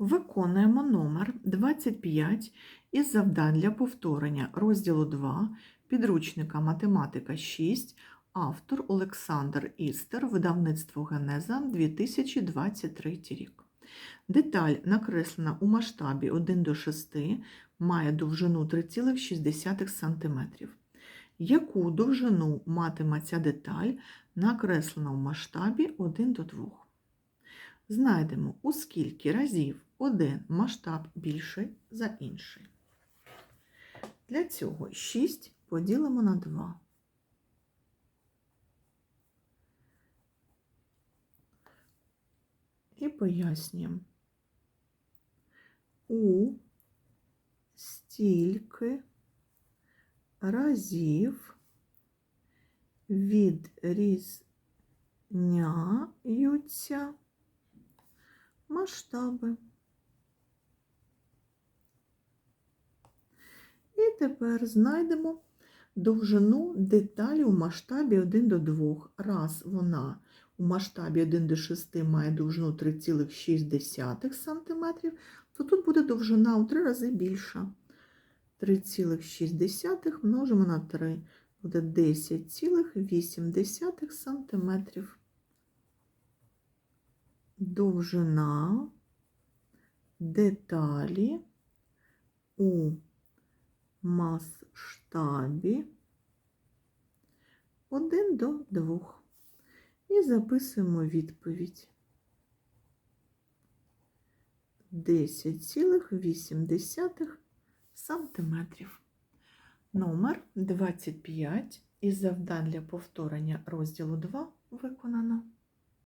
Виконуємо номер 25 із завдань для повторення розділу 2 підручника математика 6, автор Олександр Істер, видавництво Генеза 2023 рік. Деталь накреслена у масштабі 1 до 6, має довжину 3,6 см. Яку довжину матиме ця деталь, накреслена у масштабі 1 до 2? Знайдемо, у скільки разів один масштаб більший за інший. Для цього 6 поділимо на 2. І пояснюємо. У стільки разів відрізняються масштаби. І тепер знайдемо довжину деталі у масштабі 1 до 2. Раз вона у масштабі 1 до 6 має довжину 3,6 см, то тут буде довжина у 3 рази більша. 3,6 множимо на 3, буде 10,8 см. Довжина деталі у масштабі 1 до 2. І записуємо відповідь. 10,8 сантиметрів. Номер 25 із завдань для повторення розділу 2 виконано.